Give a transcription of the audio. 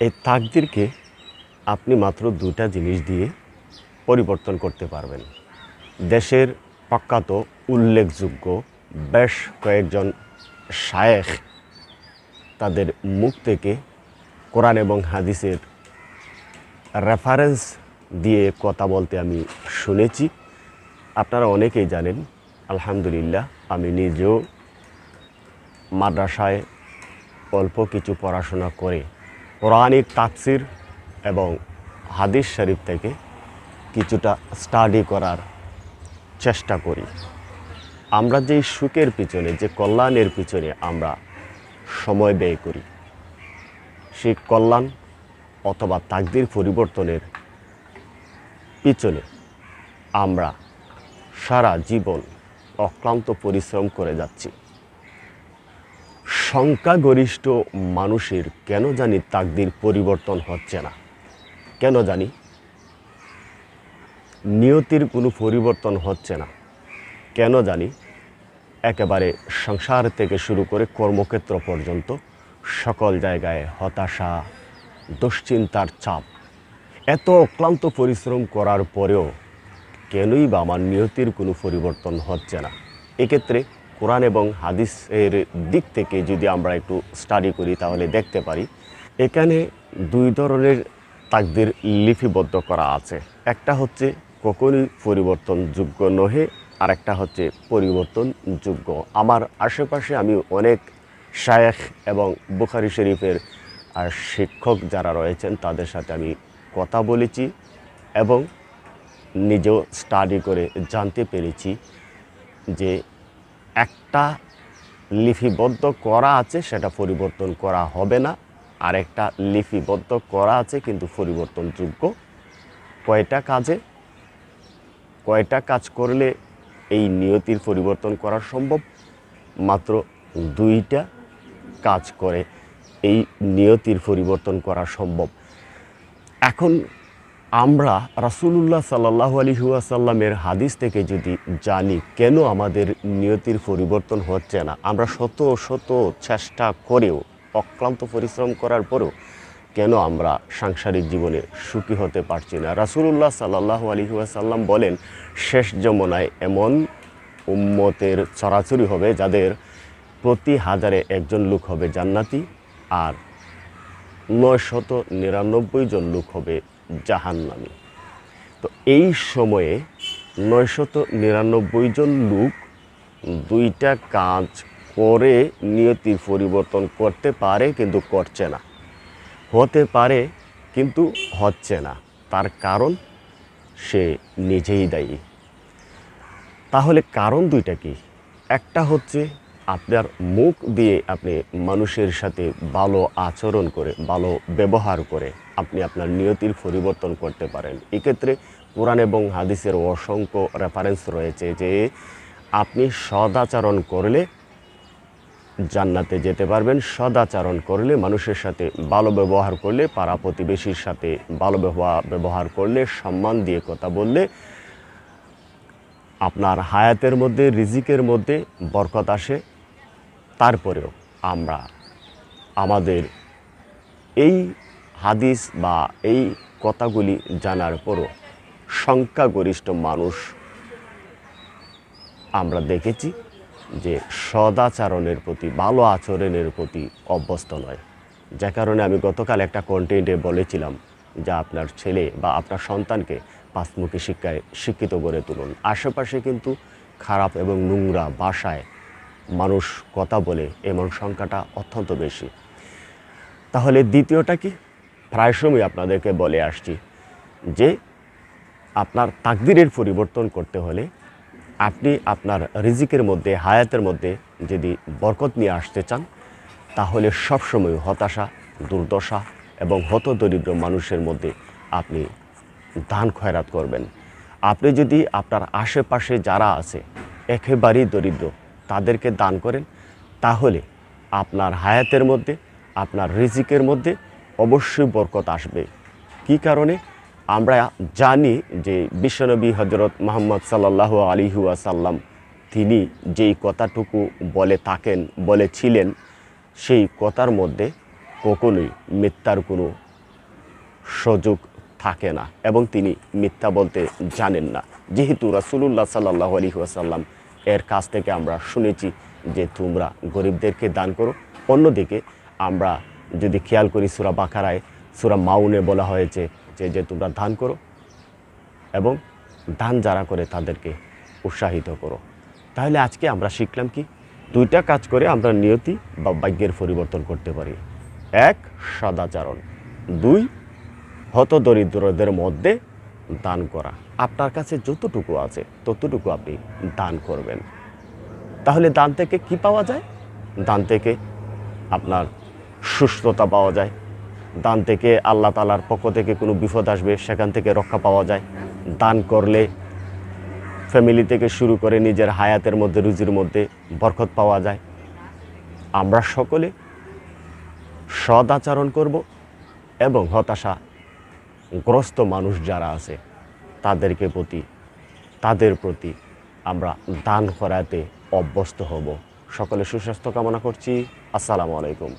এই তাকদিরকে আপনি মাত্র দুটা জিনিস দিয়ে পরিবর্তন করতে পারবেন। দেশের প্রখ্যাত, উল্লেখযোগ্য, বেশ কয়েকজন শায়েখ তাদের মুখ থেকে কোরআন এবং হাদিসের রেফারেন্স দিয়ে কথা বলতে আমি শুনেছি। আপনারা অনেকেই জানেন, আলহামদুলিল্লাহ, আমি নিজেও মাদ্রাসায় অল্প কিছু পড়াশোনা করে কোরআনিক তাফসির এবং হাদিস শরীফ থেকে কিছুটা স্টাডি করার চেষ্টা করি। আমরা যেই সুখের পিছনে, যে কল্যাণের পিছনে আমরা সময় ব্যয় করি, সেই কল্যাণ অথবা তাকদির পরিবর্তনের পিছনে আমরা সারা জীবন অক্লান্ত পরিশ্রম করে যাচ্ছি। সংখ্যাগরিষ্ঠ মানুষের কেন জানি তাকদির পরিবর্তন হচ্ছে না? কেন জানি? নিয়তির কোনো পরিবর্তন হচ্ছে না। কেন জানি? একেবারে সংসার থেকে শুরু করে কর্মক্ষেত্র পর্যন্ত সকল জায়গায় হতাশা, দুশ্চিন্তার চাপ, এত অক্লান্ত পরিশ্রম করার পরেও কেনই বা আমার নিয়তির কোনো পরিবর্তন হচ্ছে না? এক্ষেত্রে কোরআন এবং হাদিসের দিক থেকে যদি আমরা একটু স্টাডি করি, তাহলে দেখতে পারি, এখানে দুই ধরনের তাকদের লিপিবদ্ধ করা আছে। একটা হচ্ছে কখনই পরিবর্তনযোগ্য নহে আর একটা হচ্ছে পরিবর্তনযোগ্য। আমার আশেপাশে আমি অনেক শায়েখ এবং বুখারি শরীফের আর শিক্ষক যারা রয়েছেন, তাদের সাথে আমি কথা বলেছি এবং নিজেও স্টাডি করে জানতে পেরেছি যে একটা লিপিবদ্ধ করা আছে, সেটা পরিবর্তন করা হবে না। আর একটা লিপিবদ্ধ করা আছে, কিন্তু পরিবর্তনযোগ্য। কয়টা কাজে? কয়টা কাজ করলে এই নিয়তির পরিবর্তন করা সম্ভব? মাত্র দুইটা কাজ করে এই নিয়তির পরিবর্তন করা সম্ভব। এখন আমরা রাসুলুল্লাহ সাল্লাহ আলী সাল্লামের হাদিস থেকে যদি জানি কেন আমাদের নিয়তির পরিবর্তন হচ্ছে না, আমরা শত শত চেষ্টা করেও, অক্লান্ত পরিশ্রম করার পরেও কেন আমরা সাংসারিক জীবনে সুখী হতে পারছি না? রাসুলুল্লাহ সাল্লাহ আলী সাল্লাম বলেন, শেষ যমনায় এমন উম্মতের চরাচরি হবে যাদের প্রতি হাজারে একজন লোক হবে জান্নাতি আর নয়শত নিরানব্বই জন লোক হবে জাহান্নামি। তো এই সময়ে নয়শত নিরানব্বই জন লোক দুইটা কাজ করে নিয়তির পরিবর্তন করতে পারে কিন্তু করছে না। হতে পারে কিন্তু হচ্ছে না। তার কারণ সে নিজেই দায়ী। তাহলে কারণ দুইটা কি? একটা হচ্ছে আপনার মুখ দিয়ে আপনি মানুষের সাথে ভালো আচরণ করে, ভালো ব্যবহার করে আপনি আপনার নিয়তির পরিবর্তন করতে পারেন। এক্ষেত্রে কোরআন এবং হাদিসের অসংখ্য রেফারেন্স রয়েছে যে আপনি সদাচরণ করলে জান্নাতে যেতে পারবেন, সদাচরণ করলে মানুষের সাথে ভালো ব্যবহার করলে, পাড়া প্রতিবেশীর সাথে ভালো ব্যবহার ব্যবহার করলে, সম্মান দিয়ে কথা বললে আপনার হায়াতের মধ্যে, রিজিকের মধ্যে বরকত আসে। তারপরেও আমরা আমাদের এই হাদিস বা এই কথাগুলি জানার পরও সংখ্যাগরিষ্ঠ মানুষ আমরা দেখেছি যে সদাচরণের প্রতি, ভালো আচরণের প্রতি অভ্যস্ত নয়। যে কারণে আমি গতকাল একটা কন্টেন্টে বলেছিলাম যা আপনার ছেলে বা আপনার সন্তানকে পাঁচমুখী শিক্ষায় শিক্ষিত করে তুলুন। আশেপাশে কিন্তু খারাপ এবং নোংরা ভাষায় মানুষ কথা বলে এমন সংখ্যাটা অত্যন্ত বেশি। তাহলে দ্বিতীয়টা কি? প্রায় সময় আপনাদেরকে বলে আসছি যে, আপনার তাকদিরের পরিবর্তন করতে হলে আপনি আপনার রিজিকের মধ্যে, হায়াতের মধ্যে যদি বরকত নিয়ে আসতে চান, তাহলে সবসময় হতাশা, দুর্দশা এবং হতদরিদ্র মানুষের মধ্যে আপনি দান খয়রাত করবেন। আপনি যদি আপনার আশেপাশে যারা আছে, একেবারেই দরিদ্র তাদেরকে দান করেন, তাহলে আপনার হায়াতের মধ্যে, আপনার রিজিকের মধ্যে অবশ্যই বরকত আসবে। কি কারণে? আমরা জানি যে বিশ্বনবী হজরত মোহাম্মদ সাল্লাহ আলিহুয়া সাল্লাম তিনি যেই কথাটুকু বলে থাকেন, বলেছিলেন, সেই কথার মধ্যে কখনোই মিথ্যার কোনো সুযোগ থাকে না এবং তিনি মিথ্যা বলতে জানেন না। যেহেতু রাসুলুল্লাহ সাল্লাহ আলী ওয়াসাল্লাম এর কাছ থেকে আমরা শুনেছি যে তোমরা গরিবদেরকে দান করো। অন্যদিকে আমরা যদি খেয়াল করি সুরা বাকারায়, সুরা মাউনে বলা হয়েছে যে যে তোমরা দান করো এবং দান যারা করে তাদেরকে উৎসাহিত করো। তাহলে আজকে আমরা শিখলাম কি? দুইটা কাজ করে আমরা নিয়তি বা ভাগ্যের পরিবর্তন করতে পারি। এক, সদাচরণ। দুই হত দরিদ্রদের মধ্যে দান করা। আপনার কাছে যতটুকু আছে, ততটুকু আপনি দান করবেন। তাহলে দান থেকে কি পাওয়া যায়? দান থেকে আপনার সুস্থতা পাওয়া যায়। দান থেকে আল্লাহ তালার পক্ষ থেকে কোনো বিপদ আসবে, সেখান থেকে রক্ষা পাওয়া যায়। দান করলে ফ্যামিলি থেকে শুরু করে নিজের হায়াতের মধ্যে, রুজির মধ্যে বরকত পাওয়া যায়। আমরা সকলে সদ আচরণ করব এবং হতাশা গ্রস্ত মানুষ যারা আছে তাদেরকে প্রতি, তাদের প্রতি আমরা দান করাতে অভ্যস্ত হব। সকলে সুস্বাস্থ্য কামনা করছি। আসসালামু আলাইকুম।